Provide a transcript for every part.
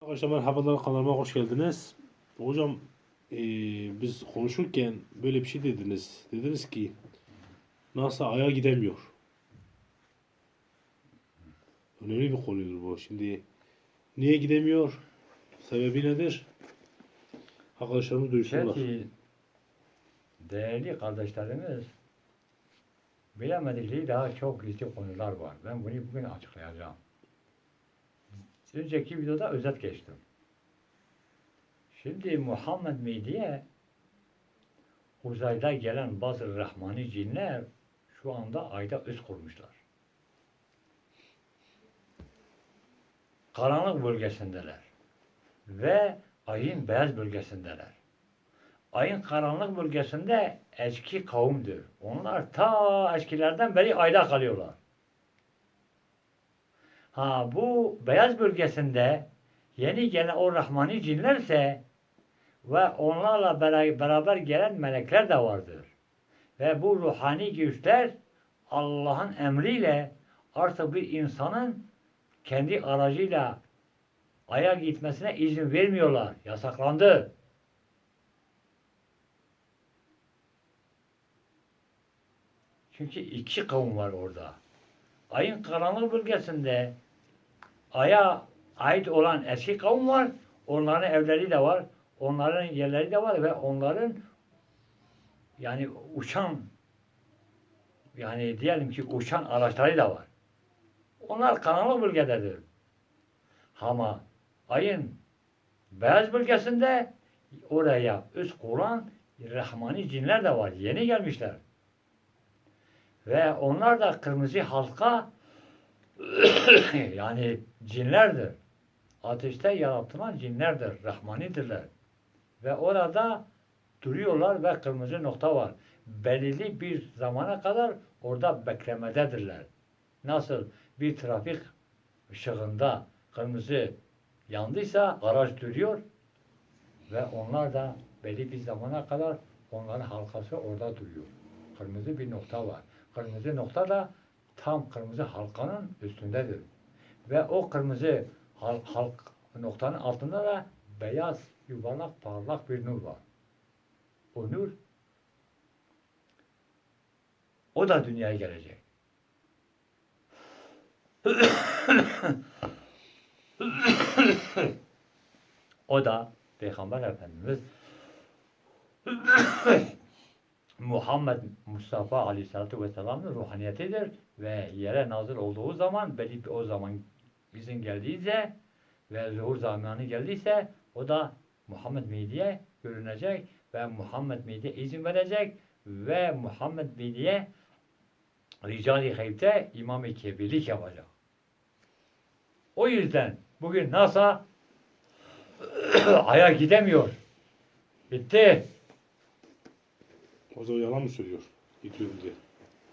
Arkadaşlar merhabalar kanalıma hoş geldiniz. Hocam eee, biz konuşurken böyle bir şey dediniz. Dediniz ki NASA Ay'a gidemiyor. Önemli bir konudur bu. Şimdi niye gidemiyor? Sebebi nedir? Arkadaşlarımız duysunlar. Peki değerli kardeşlerimiz bilemedikleri daha çok gizli konular var. Ben bunu bugün açıklayacağım. Önceki videoda özet geçtim. Şimdi Muhammed Mehdi'ye uzayda gelen bazı rahmani cinler şu anda ayda üst kurmuşlar. Karanlık bölgesindeler. Ve ayın beyaz bölgesindeler. Ayın karanlık bölgesinde eski kavimdir. Onlar ta eskilerden beri ayda kalıyorlar. Ha bu beyaz bölgesinde yeni gelen o rahmani cinlerse ve onlarla bera- beraber gelen melekler de vardır. Ve bu ruhani güçler Allah'ın emriyle artık bir insanın kendi aracıyla Ay'a gitmesine izin vermiyorlar. Yasaklandı. Çünkü iki kavim var orada. Ayın karanlık bölgesinde Ay'a ait olan eski kavim var. Onların evleri de var. Onların yerleri de var ve onların yani uçan yani diyelim ki uçan araçları da var. Onlar karanlık bölgededir. Ama ayın beyaz bölgesinde oraya üst kuran rahmani cinler de var. Yeni gelmişler. Ve onlar da kırmızı halka yani cinlerdir. Ateşte yaratılan cinlerdir. Rahmanidirler. Ve orada duruyorlar ve kırmızı nokta var. Belirli bir zamana kadar orada beklemededirler. Nasıl bir trafik ışığında kırmızı yandıysa araç duruyor ve onlar da belli bir zamana kadar onların halkası orada duruyor. Kırmızı bir nokta var. Kırmızı nokta da tam kırmızı halkanın üstündedir. Ve o kırmızı hal- halk noktanın altında da beyaz, yuvarlak, parlak bir nur var. O nur o da dünyaya gelecek. o da Peygamber Efendimiz Muhammed Mustafa Aleyhisselatü Vesselam'ın ruhaniyetidir ve yere nazır olduğu zaman belli o zaman bizim geldiyse ve zuhur zamanı geldiyse o da Muhammed Mehdi'ye görünecek ve Muhammed Mehdi'ye izin verecek ve Muhammed Mehdi'ye Rical-i Hayb'de İmam-ı Kebirlik yapacak. O yüzden bugün NASA Ay'a gidemiyor. Bitti. O zaman yalan mı söylüyor? Gidiyorum diye.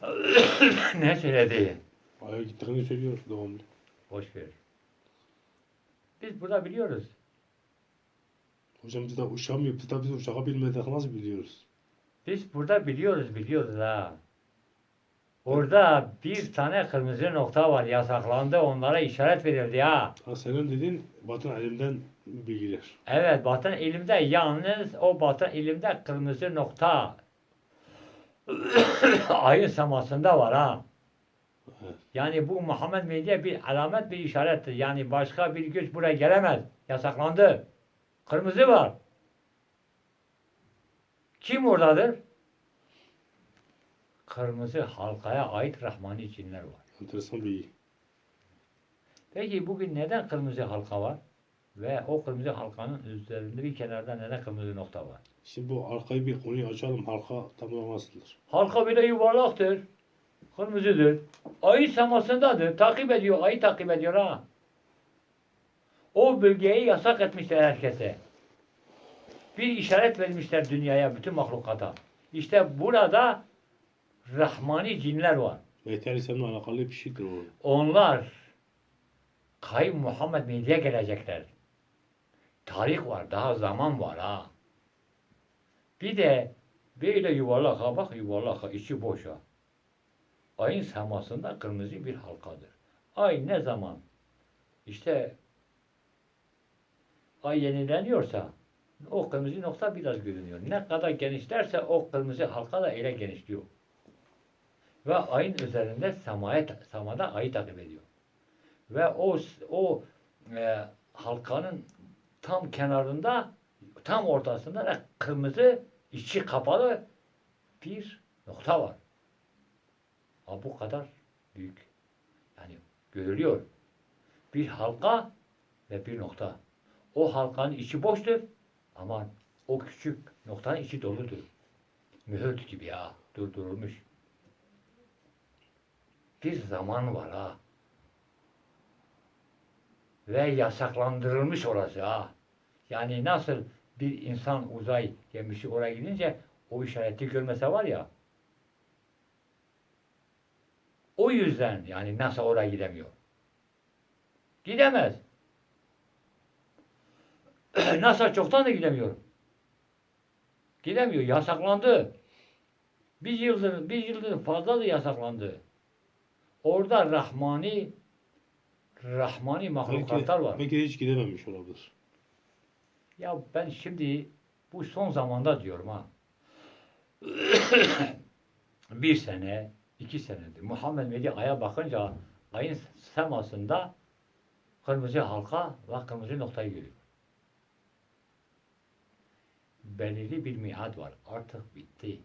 ne söyledi? Ay'a gittiğini söylüyor devamlı. Boş ver. Biz burada biliyoruz. Hocam biz de uçamıyor. Biz de biz uçağa bilmedik nasıl biliyoruz? Biz burada biliyoruz, biliyoruz ha. Orada bir tane kırmızı nokta var, yasaklandı, onlara işaret verildi ha. Ha senin dediğin batın elimden bilgiler. Evet, batın ilimde yalnız o batın ilimde kırmızı nokta ayın semasında var ha. Yani bu Muhammed Mehdi'ye bir alamet, bir işarettir. Yani başka bir güç buraya gelemez. Yasaklandı. Kırmızı var. Kim oradadır? Kırmızı halkaya ait Rahmani cinler var. Enteresan bilgi. Peki bugün neden kırmızı halka var? Ve o kırmızı halkanın üzerinde bir kenarda neden kırmızı nokta var? Şimdi bu arkayı bir konuyu açalım. Halka tam olarak nasıldır? Halka bile yuvarlaktır. Kırmızıdır. Ayı semasındadır. Takip ediyor. Ayı takip ediyor ha. O bölgeyi yasak etmişler herkese. Bir işaret vermişler dünyaya, bütün mahlukata. İşte burada Rahmani cinler var. Mehdi Aleyhisselam'la alakalı bir şeydir o. Onlar Kayın Muhammed Mehdi'ye gelecekler. Tarih var, daha zaman var ha. Bir de böyle yuvarlak ha bak yuvarlak ha, içi boş ha. Ayın semasında kırmızı bir halkadır. Ay ne zaman? İşte ay yenileniyorsa o kırmızı nokta biraz görünüyor. Ne kadar genişlerse o kırmızı halka da öyle genişliyor. Ve ayın üzerinde semaya, semada ayı takip ediyor. Ve o o e, halkanın tam kenarında tam ortasında da kırmızı içi kapalı bir nokta var. Ha bu kadar büyük. Yani görülüyor. Bir halka ve bir nokta. O halkanın içi boştur ama o küçük noktanın içi doludur. Mühür gibi ya durdurulmuş. Bir zaman var ha. Ve yasaklandırılmış orası ha. Yani nasıl bir insan uzay gemisi oraya gidince o işareti görmese var ya o yüzden yani NASA oraya gidemiyor. Gidemez. NASA çoktan da gidemiyor. Gidemiyor. Yasaklandı. Bir yıldır, bir yıldır fazla da yasaklandı. Orada Rahmani Rahmani mahlukatlar var. belki hiç gidememiş olabilir. Ya ben şimdi bu son zamanda diyorum ha. bir sene, iki senedir. Muhammed Mehdi aya bakınca ayın semasında kırmızı halka ve kırmızı noktayı görüyor. Belirli bir miad var. Artık bitti.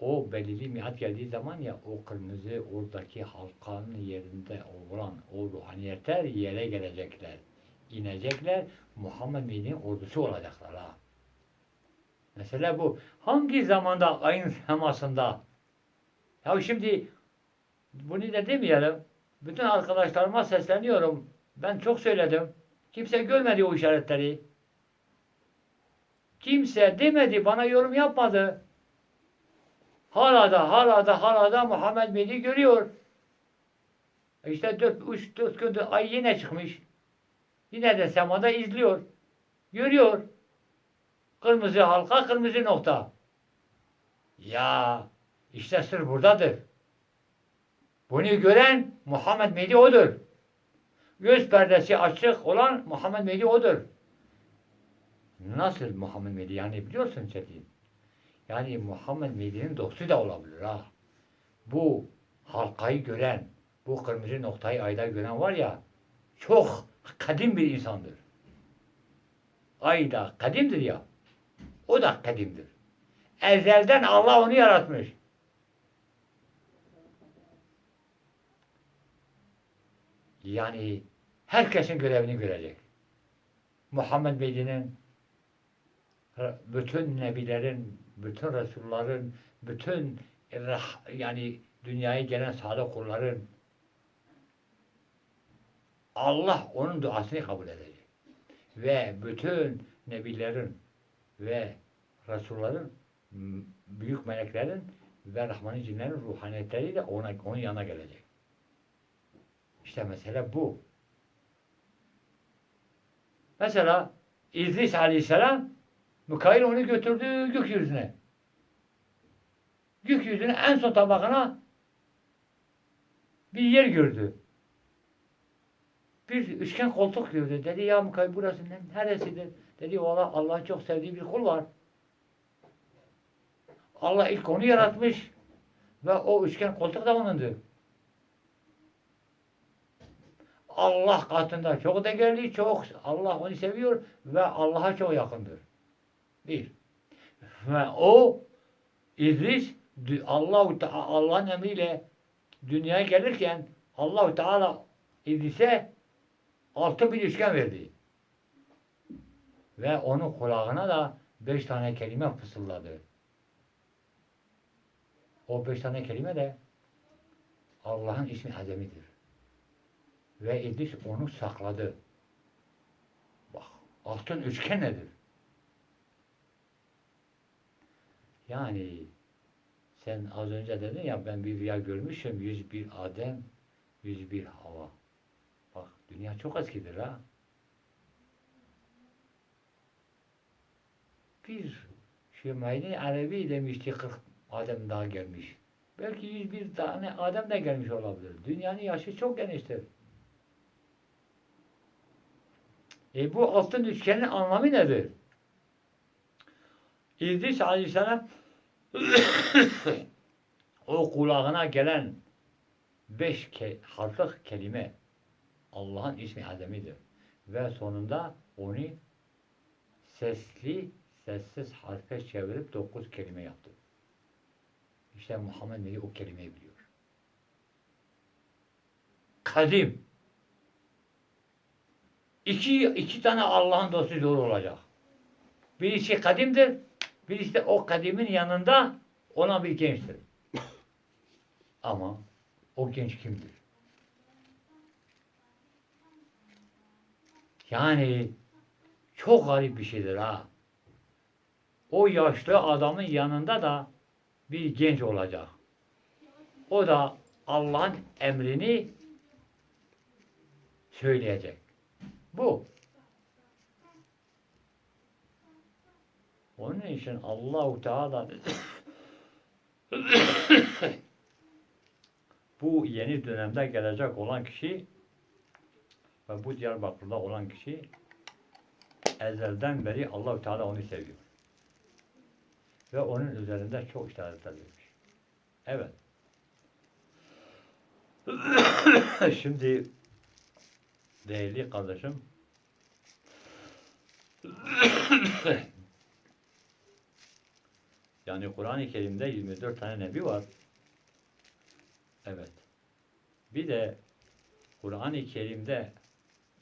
O belirli miad geldiği zaman ya o kırmızı oradaki halkanın yerinde olan o ruhaniyetler yere gelecekler. İnecekler. Muhammed Mehdi'nin ordusu olacaklar ha. Mesela bu. Hangi zamanda ayın semasında? Ya şimdi bunu da demeyelim. Bütün arkadaşlarıma sesleniyorum. Ben çok söyledim. Kimse görmedi o işaretleri. Kimse demedi, bana yorum yapmadı. Hala da, hala da, hala da Muhammed Mehdi görüyor. E İşte 4, 3, 4 gündür ay yine çıkmış. Yine de semada izliyor. Görüyor. Kırmızı halka, kırmızı nokta. Ya işte sır buradadır. Bunu gören Muhammed Mehdi odur. Göz perdesi açık olan Muhammed Mehdi odur. Nasıl Muhammed Mehdi yani biliyorsun Çetin? Yani Muhammed Mehdi'nin dostu da olabilir ha. Bu halkayı gören, bu kırmızı noktayı ayda gören var ya, çok kadim bir insandır. Ay da kadimdir ya. O da kadimdir. Ezelden Allah onu yaratmış. Yani herkesin görevini görecek. Muhammed Bey'in bütün nebilerin, bütün resulların, bütün yani dünyaya gelen sadık kulların Allah onun duasını kabul edecek. Ve bütün nebilerin ve Resulların büyük meleklerin ve Rahmani cinlerin ruhaniyetleri de ona, onun yanına gelecek. İşte mesele bu. Mesela İdris Aleyhisselam Mikail onu götürdü gökyüzüne. Gökyüzüne en son tabakına bir yer gördü. Bir üçgen koltuk gördü. Dedi ya Mikail burası ne- neresidir? Dedi valla Allah'ın çok sevdiği bir kul var. Allah ilk onu yaratmış ve o üçgen koltuk da onundur. Allah katında çok değerli, çok Allah onu seviyor ve Allah'a çok yakındır. Bir. Ve o İdris Allahu Teala Allah'ın emriyle dünyaya gelirken Allahu Teala İdris'e altın bir üçgen verdi. Ve onun kulağına da beş tane kelime fısıldadı. O beş tane kelime de Allah'ın ismi azamidir. Ve İdris onu sakladı. Bak altın üçgen nedir? Yani sen az önce dedin ya ben bir rüya görmüşüm. Yüz bir Adem, yüz bir hava. Dünya çok eskidir ha. Bir Şümayni Alevi demişti 40 Adem daha gelmiş. Belki 101 tane Adem de gelmiş olabilir. Dünyanın yaşı çok geniştir. E bu altın üçgenin anlamı nedir? İdris Aleyhisselam o kulağına gelen beş ke harflik kelime Allah'ın ismi azamidir. Ve sonunda onu sesli, sessiz harfe çevirip dokuz kelime yaptı. İşte Muhammed Nebi o kelimeyi biliyor. Kadim. İki, iki tane Allah'ın dostu doğru olacak. Birisi kadimdir, birisi de o kadimin yanında olan bir gençtir. Ama o genç kimdir? Yani çok garip bir şeydir ha. O yaşlı adamın yanında da bir genç olacak. O da Allah'ın emrini söyleyecek. Bu. Onun için Allahu Teala bu yeni dönemde gelecek olan kişi ve bu Diyarbakır'da olan kişi ezelden beri Allahu Teala onu seviyor. Ve onun üzerinde çok işaretler vermiş. Evet. Şimdi değerli kardeşim yani Kur'an-ı Kerim'de 24 tane nebi var. Evet. Bir de Kur'an-ı Kerim'de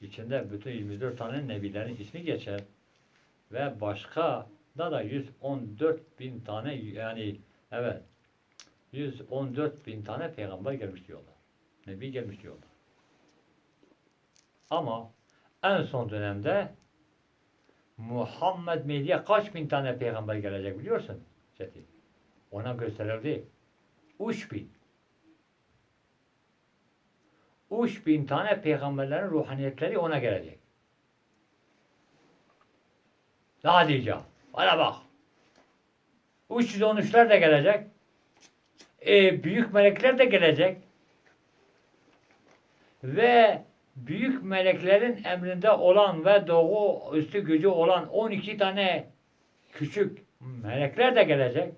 içinde bütün 24 tane nebilerin ismi geçer ve başka da da 114 bin tane yani evet 114 bin tane peygamber gelmiş diyorlar. Nebi gelmiş diyorlar. Ama en son dönemde Muhammed Mehdi'ye kaç bin tane peygamber gelecek biliyorsun Çetin? Ona gösterildi. Üç bin. Üç bin tane peygamberlerin ruhaniyetleri ona gelecek. Daha diyeceğim. Bana bak. 313'ler de gelecek. E, büyük melekler de gelecek. Ve büyük meleklerin emrinde olan ve doğu üstü gücü olan 12 tane küçük melekler de gelecek.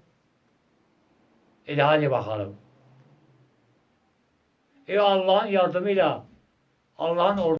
E hadi bakalım. E Allah'ın yardımıyla Allah'ın